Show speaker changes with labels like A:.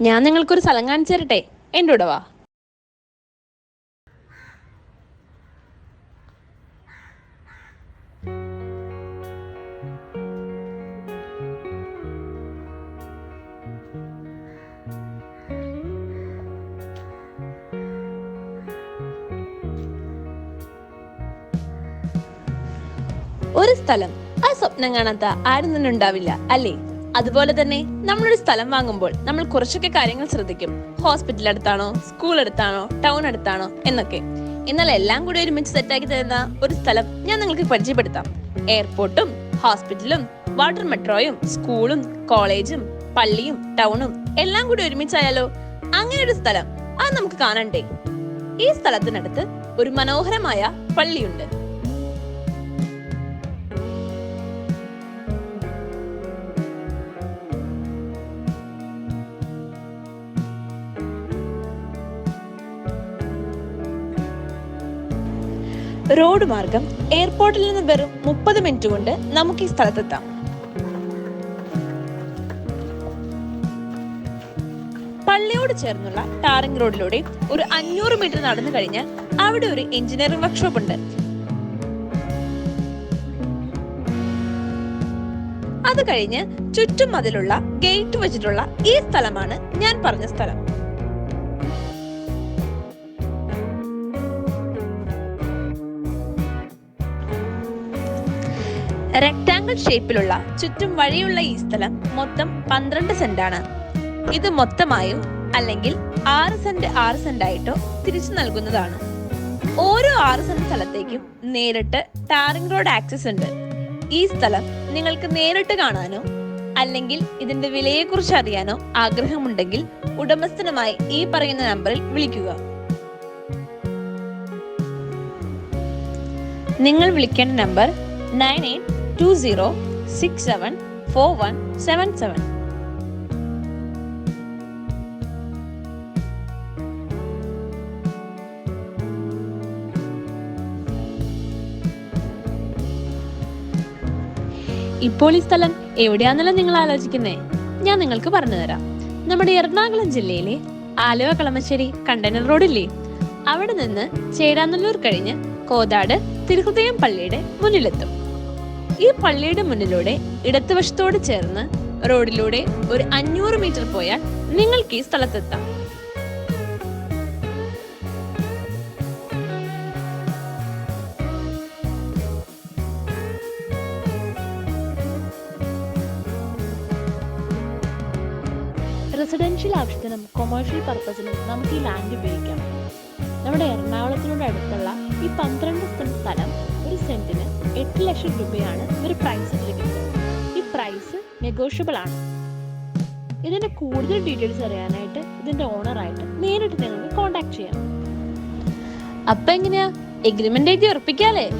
A: ഞാൻ നിങ്ങൾക്കൊരു സ്ഥലം കാണിച്ചു തരട്ടെ എന്റെ കൂടെ വാ. ഒരു സ്ഥലം. ആ സ്വപ്നം കാണാത്ത ആരും തന്നെ ഉണ്ടാവില്ല അല്ലേ? അതുപോലെ തന്നെ നമ്മളൊരു സ്ഥലം വാങ്ങുമ്പോൾ നമ്മൾ കുറച്ചൊക്കെ കാര്യങ്ങൾ ശ്രദ്ധിക്കും. ഹോസ്പിറ്റൽ അടുത്താണോ സ്കൂൾ അടുത്താണോ ടൗൺ അടുത്താണോ എന്നൊക്കെ. എന്നാൽ എല്ലാം കൂടി ഒരുമിച്ച് സെറ്റാക്കി തരുന്ന ഒരു സ്ഥലം ഞാൻ നിങ്ങൾക്ക് പരിചയപ്പെടുത്താം. എയർപോർട്ടും ഹോസ്പിറ്റലും വാട്ടർ മെട്രോയും സ്കൂളും കോളേജും പള്ളിയും ടൗണും എല്ലാം കൂടി ഒരുമിച്ചായാലോ? അങ്ങനെ ഒരു സ്ഥലം അത് നമുക്ക് കാണണ്ടേ. ഈ സ്ഥലത്തിനടുത്ത് ഒരു മനോഹരമായ പള്ളിയുണ്ട്. റോഡ് മാർഗം എയർപോർട്ടിൽ നിന്ന് വെറും മുപ്പത് മിനിറ്റ് കൊണ്ട് നമുക്ക് ഈ സ്ഥലത്തെത്താം. പള്ളിയോട് ചേർന്നുള്ള ടാറിംഗ് റോഡിലൂടെ ഒരു അഞ്ഞൂറ് മീറ്റർ നടന്നു കഴിഞ്ഞാൽ അവിടെ ഒരു എഞ്ചിനീയറിംഗ് വർക്ക്ഷോപ്പ് ഉണ്ട്. അത് കഴിഞ്ഞ് ചുറ്റും അതിലുള്ള ഗേറ്റ് വെച്ചിട്ടുള്ള ഈ സ്ഥലമാണ് ഞാൻ പറഞ്ഞ സ്ഥലം. റെക്ടാങ്കിൾ ഷേപ്പിലുള്ള ചുറ്റും വഴിയുള്ള ഈ സ്ഥലം മൊത്തം പന്ത്രണ്ട് സെന്റ് ആണ് ഇത് മൊത്തമായോ അല്ലെങ്കിൽ ആറ് സെന്റ് ആറ് സെന്റ് ആയിട്ടോ തിരിച്ചു നൽകുന്നതാണ്. ഓരോ ആറ് സെന്റ് സ്ഥലത്തേക്കും നേരിട്ട് ടാറിംഗ് റോഡ് ആക്സസ് ഉണ്ട്. ഈ സ്ഥലം നിങ്ങൾക്ക് നേരിട്ട് കാണാനോ അല്ലെങ്കിൽ ഇതിന്റെ വിലയെക്കുറിച്ച് അറിയാനോ ആഗ്രഹമുണ്ടെങ്കിൽ ഉടമസ്ഥനുമായി ഈ പറയുന്ന നമ്പറിൽ വിളിക്കുക. നിങ്ങൾ വിളിക്കേണ്ട number nine eight two zero six seven four one seven seven ഇപ്പോൾ ഈ സ്ഥലം എവിടെയാണെന്നല്ല നിങ്ങൾ ആലോചിക്കുന്നേ? ഞാൻ നിങ്ങൾക്ക് പറഞ്ഞുതരാം. നമ്മുടെ എറണാകുളം ജില്ലയിലെ ആലുവ കളമശ്ശേരി കണ്ടനർ റോഡില്ലേ? അവിടെ നിന്ന് ചേരാനല്ലൂർ കഴിഞ്ഞ് കോതാട് തിരുഹൃദയം പള്ളിയുടെ മുന്നിലെത്തും. ഈ പള്ളിയുടെ മുന്നിലൂടെ ഇടത്തുവശത്തോട് ചേർന്ന് റോഡിലൂടെ ഒരു അഞ്ഞൂറ് മീറ്റർ പോയാൽ നിങ്ങൾക്ക് ഈ സ്ഥലത്തെത്താം.
B: റെസിഡൻഷ്യൽ ആവശ്യത്തിനും കൊമേഴ്ഷ്യൽ പർപ്പസിനും നമുക്ക് ഈ ലാൻഡ് ഉപയോഗിക്കാം. നമ്മുടെ എറണാകുളത്തിനോട് അടുത്തുള്ള ഈ പന്ത്രണ്ട് സെന്റ് സ്ഥലം ഒരു സെന്റിന് എട്ട് ലക്ഷം രൂപയാണ് ഒരു പ്രൈസ് ലഭിക്കുന്നത് ഈ പ്രൈസ് നെഗോഷ്യബിൾ ആണ്. ഇതിന്റെ കൂടുതൽ ഡീറ്റെയിൽസ് അറിയാനായിട്ട് ഇതിന്റെ ഓണറായിട്ട് നേരിട്ട് നിങ്ങൾക്ക് കോൺടാക്ട് ചെയ്യാം.
A: അപ്പൊ എങ്ങനെയാ? എഗ്രിമെന്റ് എഴുതി ഉറപ്പിക്കാലേ